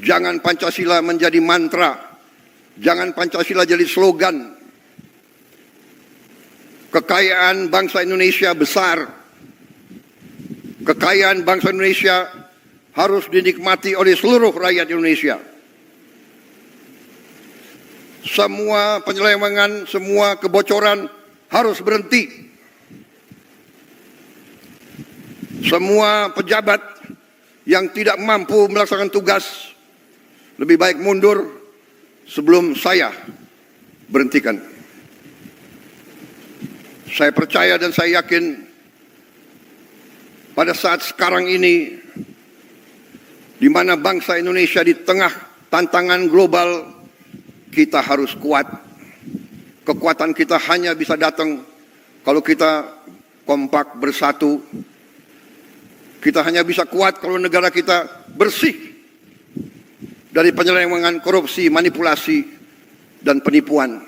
Jangan Pancasila menjadi mantra. Jangan Pancasila jadi slogan. Kekayaan bangsa Indonesia besar. Kekayaan bangsa Indonesia harus dinikmati oleh seluruh rakyat Indonesia. Semua penyelewengan, semua kebocoran harus berhenti. Semua pejabat yang tidak mampu melaksanakan tugas lebih baik mundur sebelum saya berhentikan. Saya percaya dan saya yakin pada saat sekarang ini di mana bangsa Indonesia di tengah tantangan global kita harus kuat. Kekuatan kita hanya bisa datang kalau kita kompak bersatu. Kita hanya bisa kuat kalau negara kita bersih dari penyelewengan korupsi, manipulasi, dan penipuan.